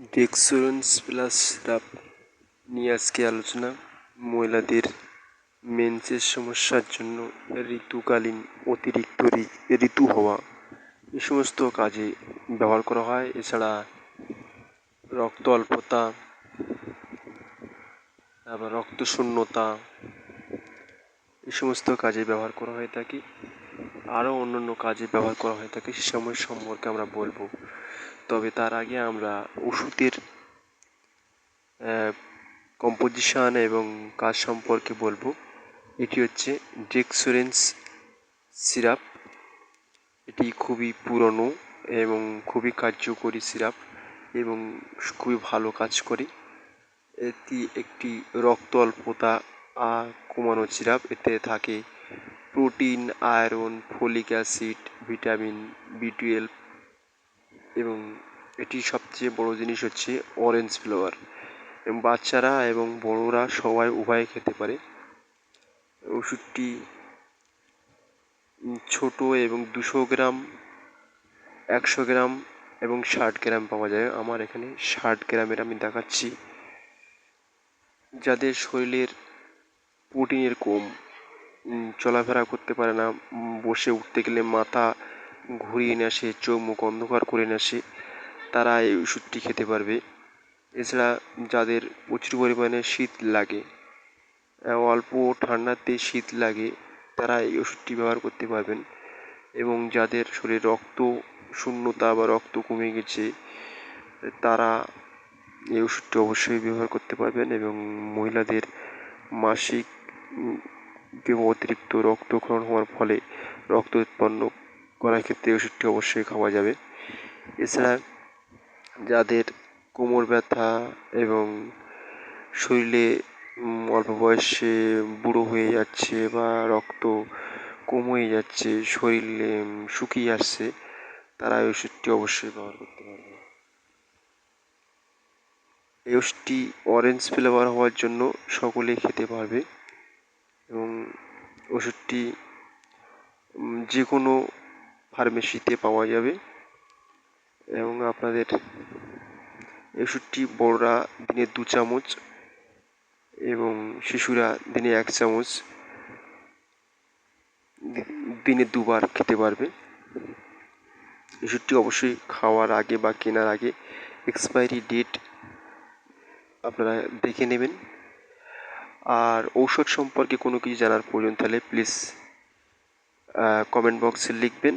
ডেক্সোরেন্স plus syrup নিয়ে আজকে আলোচনা মহিলাদের মেন্সের সমস্যার জন্য ঋতুকালীন অতিরিক্ত ঋতু হওয়া এ সমস্ত কাজে ব্যবহার করা হয়। এছাড়া রক্ত অল্পতা, তারপর রক্ত শূন্যতা এই সমস্ত কাজে ব্যবহার করা হয়ে থাকে। আরও অন্যান্য কাজে ব্যবহার করা হয়ে থাকে সে সময় সম্পর্কে আমরা বলব। তবে তার আগে আমরা ওষুধের কম্পোজিশন এবং কাজ সম্পর্কে বলব। এটি হচ্ছে ডেক্সোরেন্স সিরাপ এটি খুবই পুরনো এবং খুবই কার্যকরী সিরাপ এবং খুবই ভালো কাজ করে। এটি একটি রক্ত অল্পতা কমানো সিরাপ এতে থাকে protein iron folic acid vitamin B twelve এবং এটি সবচেয়ে বড় জিনিস হচ্ছে অরেঞ্জ ফ্লেভার এবং বাচ্চারা এবং বড়রা সবাই উভয় খেতে পারে। ওষুধটি ছোট এবং দুশো গ্রাম, একশো গ্রাম এবং ষাট গ্রাম পাওয়া যায়। আমার এখানে ষাট গ্রামের আমি দেখাচ্ছি। যাদের শরীরের প্রোটিনের কম চলাফেরা করতে পারে না বসে উঠতে গেলে মাথা ঘুরিয়ে নিয়ে আসে, চোখ মুখ অন্ধকার করে নিয়ে আসে, তারা এই ওষুধটি খেতে পারবে। এছাড়া যাদের প্রচুর পরিমাণে শীত লাগে অল্প ঠান্ডাতে শীত লাগে, তারা এই ওষুধটি ব্যবহার করতে পারবেন। এবং যাদের শরীরে রক্ত শূন্যতা বা রক্ত কমে গেছে, তারা এই ওষুধটি অবশ্যই ব্যবহার করতে পারবেন এবং মহিলাদের মাসিক অতিরিক্ত রক্তক্ষরণ হওয়ার ফলে রক্ত উৎপন্ন করার ক্ষেত্রে ওষুধটি অবশ্যই খাওয়া যাবে। এছাড়া যাদের কোমর ব্যথা এবং শরীরে অল্প বয়সে বুড়ো হয়ে যাচ্ছে বা রক্ত কম যাচ্ছে, শরীরে শুকিয়ে আসছে, তারা এই ওষুধটি অবশ্যই ব্যবহার করতে পারবে। এই ওষুধটি অরেঞ্জ ফ্লেভার হওয়ার জন্য সকলেই খেতে পারবে এবং ওষুধটি যে কোনো ফার্মেসিতে পাওয়া যাবে। এবং আপনাদের এই ওষুধটি বড়রা দিনে দু চামচ এবং শিশুরা দিনে এক চামচ দিনে দুবার খেতে পারবে। ওষুধটি অবশ্যই খাওয়ার আগে বা কেনার আগে এক্সপায়ারি ডেট আপনারা দেখে নেবেন। আর ঔষধ সম্পর্কে কোনো কিছু জানার প্রয়োজন তাহলে প্লিজ কমেন্ট বক্সে লিখবেন।